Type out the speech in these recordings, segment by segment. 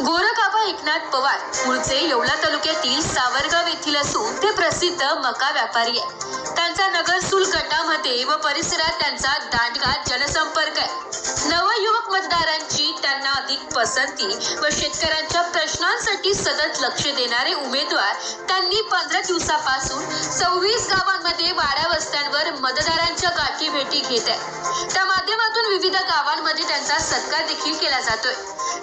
गोरखाबा एकनाथ पवार मूळचे येवला तालुक्यातील सावरगाव येथील असून ते प्रसिद्ध मका व्यापारी आहे त्यांचा नगरसूल गटामध्ये व परिसरात त्यांचा दांडगा जनसंपर्क आहे. नवयुवक मतदारांची अधिक पसंती व शेतकऱ्यांच्या प्रश्नांसाठी सतत लक्ष देणारे उमेदवार त्यांनी पंधरा दिवसापासून सव्वीस गावांमध्ये वाड्या वस्त्यांवर मतदारांच्या गाठी भेटी घेत आहे त्या माध्यमातून विविध गावांमध्ये त्यांचा सत्कार देखील केला जातोय.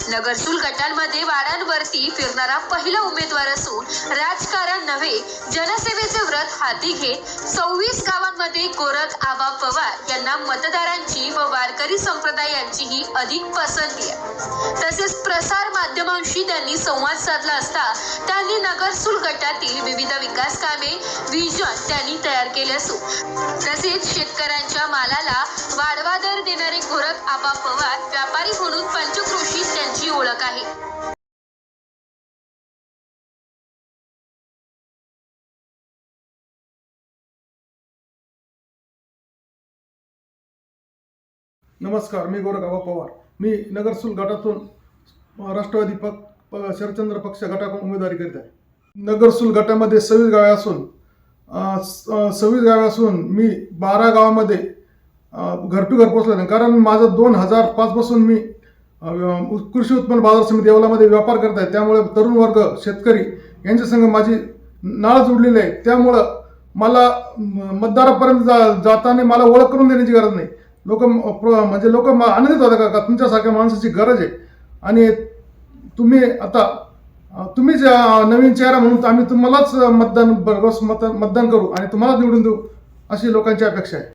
नगरसूल गटांमध्ये वाड्यांवरती फिरणारा पहिला उमेदवार असून राजकारण नव्हे जनसेवे व्रत हाती घेत सव्वीस गावांमध्ये गोरख आबा पवार यांना मतदारांची व वारकरी संप्रदायांचीही अधिक पसंती आहे. तसेच प्रसार माध्यमांशी त्यांनी संवाद साधला असता त्यांनी नगरसूल गटातील विविध विकास कामे विजन त्यांनी तयार केले असून तसेच शेतकऱ्यांच्या मालाला वाढवा दर देणारे गोरख आबा पवार व्यापारी म्हणून पंचक्रोशीत त्यांची ओळख आहे. नमस्कार मी गोरगावा पवार. मी नगरसूल गटातून राष्ट्रवादी पक प- शरदचंद्र पक्ष गटाकडून उमेदवारी करीत आहे. नगरसूल गटामध्ये सव्वीस गावे असून स- सव्वीस गावे असून मी बारा गावामध्ये घरटू घर टू घर नाही. कारण माझं दोन हजार पाचपासून मी कृषी उत्पन्न बाजार समिती येवलामध्ये व्यापार करत आहे. त्यामुळे तरुण वर्ग शेतकरी यांच्या संग माझी नाळ जोडलेली आहे. त्यामुळं मला मतदारापर्यंत जा जाताना मला ओळख करून देण्याची गरज नाही. लोक म्हणजे लोक आनंदित होतात का? का तुमच्यासारख्या माणसाची गरज आहे? आणि तुम्ही आता तुम्हीच नवीन चेहरा म्हणून आम्ही तुम्हालाच मतदान बरोबर मत मतदान करू आणि तुम्हालाच निवडून देऊ अशी लोकांची अपेक्षा आहे.